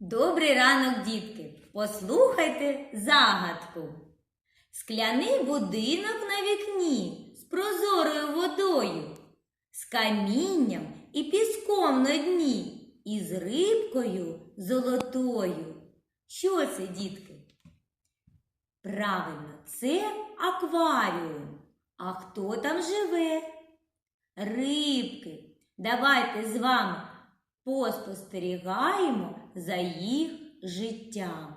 Добрий ранок, дітки! Послухайте загадку. Скляний будинок на вікні з прозорою водою, з камінням і піском на дні, і з рибкою золотою. Що це, дітки? Правильно, це акваріум. А хто там живе? Рибки. Давайте з вами поспостерігаємо за їх життям.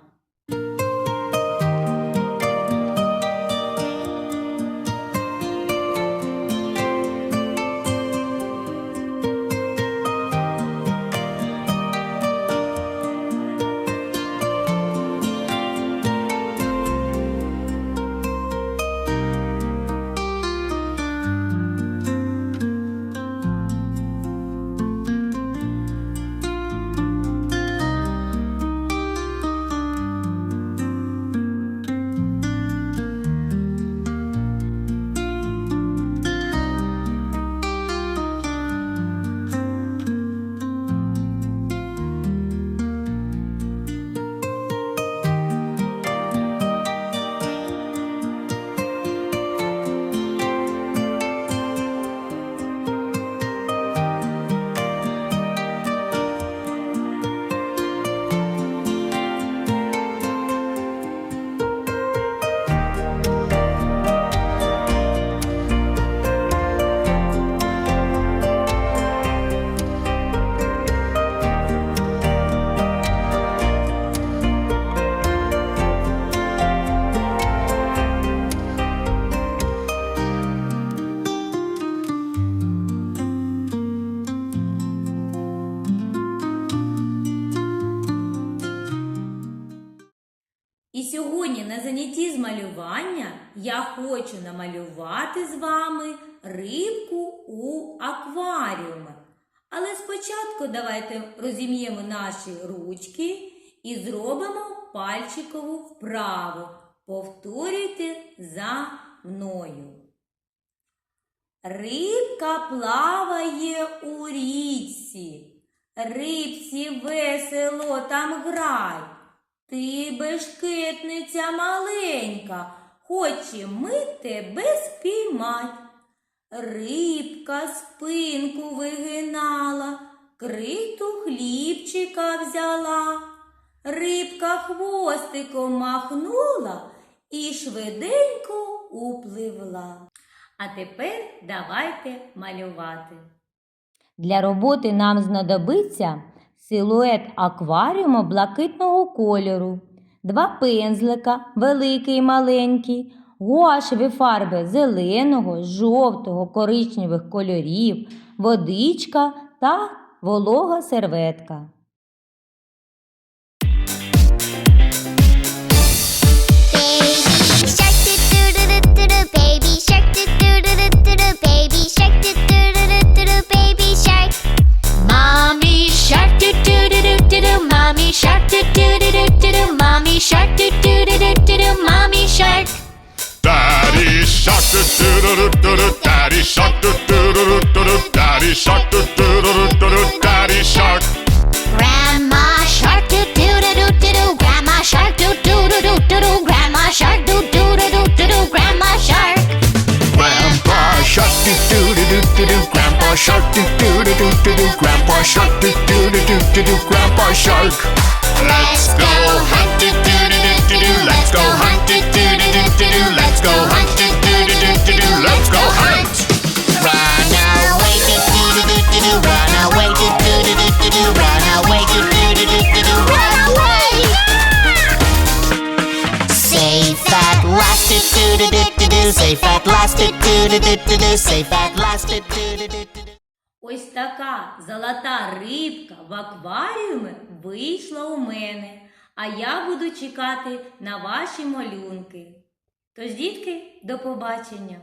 Сьогодні на занятті з малювання я хочу намалювати з вами рибку у акваріумі. Але спочатку давайте розім'ємо наші ручки і зробимо пальчикову вправу. Повторюйте за мною. Рибка плаває у річці, рибці весело там грай. Ти бешкетниця маленька, хочем ми тебе спіймать. Рибка спинку вигинала, криту хлібчика взяла. Рибка хвостиком махнула і швиденько упливла. А тепер давайте малювати. Для роботи нам знадобиться силует акваріуму блакитного кольору, два пензлика, великий і маленький, гуашеві фарби зеленого, жовтого, коричневих кольорів, водичка та волога серветка. Mommy shark do do do do do do mommy shark do do do do do do mommy shark Daddy shark do do do do do Daddy shark do do do do do Daddy shark do do do do do Daddy shark Grandma shark do do do do do do grandma shark do do do do do do grandma shark do do do do do do grandma shark Grandpa shark do do do do do do Grandpa Shark, do do do do do do. Grandpa Shark, do do do do do do. Grandpa Shark. Let's go hunt, do do do do do do. Let's go hunt, do do do do do do. Let's go hunt, do do do do do do. Let's go hunt. Run away, do do do do do do. Run away, do do do do do do. Run away, do do do do do do. Run away. Safe at last, do do do do do. Safe at last, do do do do do. Safe at last, do do do do. Така золота рибка в акваріумі вийшла у мене, а я буду чекати на ваші малюнки. Тож, дітки, до побачення!